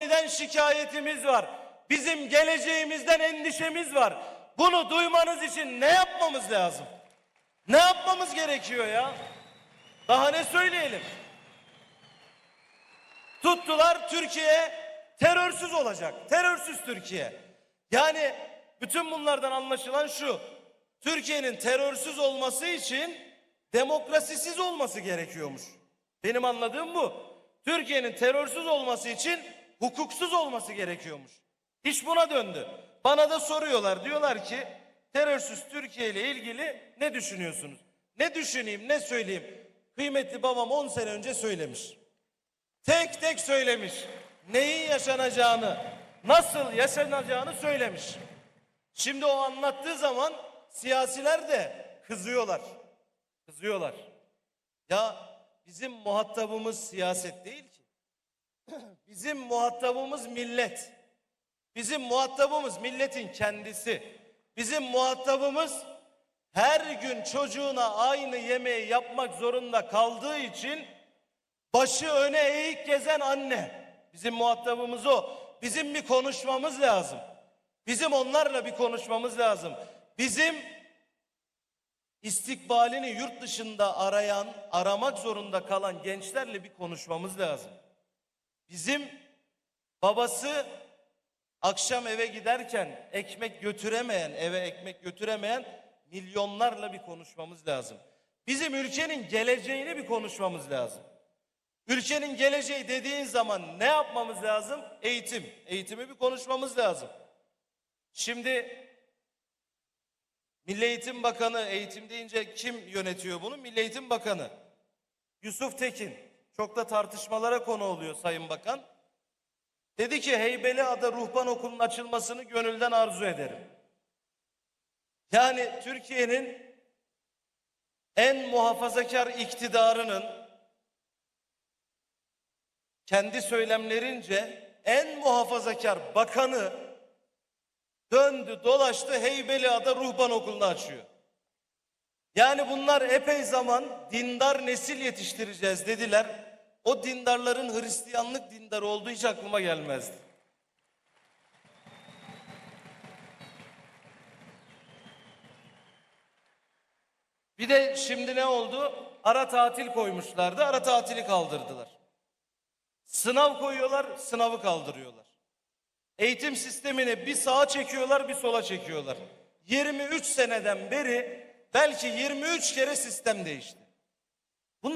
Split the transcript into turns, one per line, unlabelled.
Neden şikayetimiz var? Bizim geleceğimizden endişemiz var. Bunu duymanız için ne yapmamız lazım? Ne yapmamız gerekiyor ya? Daha ne söyleyelim? Tuttular Türkiye terörsüz olacak. Terörsüz Türkiye. Yani bütün bunlardan anlaşılan şu. Türkiye'nin terörsüz olması için demokrasisiz olması gerekiyormuş. Benim anladığım bu. Türkiye'nin terörsüz olması için hukuksuz olması gerekiyormuş. İş buna döndü. Bana da soruyorlar. Diyorlar ki terörsüz Türkiye ile ilgili ne düşünüyorsunuz? Ne düşüneyim, ne söyleyeyim? Kıymetli babam 10 sene önce söylemiş. Tek tek söylemiş. Neyin yaşanacağını, nasıl yaşanacağını söylemiş. Şimdi o anlattığı zaman siyasiler de kızıyorlar. Kızıyorlar. Ya bizim muhatabımız siyaset değil ki. Bizim muhatabımız millet. Bizim muhatabımız milletin kendisi. Bizim muhatabımız her gün çocuğuna aynı yemeği yapmak zorunda kaldığı için başı öne eğik gezen anne. Bizim muhatabımız o. Bizim bir konuşmamız lazım. Bizim onlarla bir konuşmamız lazım. Bizim istikbalini yurt dışında arayan, aramak zorunda kalan gençlerle bir konuşmamız lazım. Bizim babası akşam eve giderken ekmek götüremeyen, eve ekmek götüremeyen milyonlarla bir konuşmamız lazım. Bizim ülkenin geleceğini bir konuşmamız lazım. Ülkenin geleceği dediğin zaman ne yapmamız lazım? Eğitim. Eğitimi bir konuşmamız lazım. Şimdi Milli Eğitim Bakanı eğitim deyince kim yönetiyor bunu? Milli Eğitim Bakanı. Yusuf Tekin. Çok da tartışmalara konu oluyor Sayın Bakan. Dedi ki Heybeliada Ruhban Okulu'nun açılmasını gönülden arzu ederim. Yani Türkiye'nin en muhafazakar iktidarının kendi söylemlerince en muhafazakar bakanı döndü dolaştı Heybeliada Ruhban Okulu'nu açıyor. Yani bunlar epey zaman dindar nesil yetiştireceğiz dediler. O dindarların Hristiyanlık dindarı olduğu hiç aklıma gelmezdi. Bir de şimdi ne oldu? Ara tatil koymuşlardı. Ara tatili kaldırdılar. Sınav koyuyorlar, sınavı kaldırıyorlar. Eğitim sistemini bir sağa çekiyorlar, bir sola çekiyorlar. 23 seneden beri belki 23 kere sistem değişti.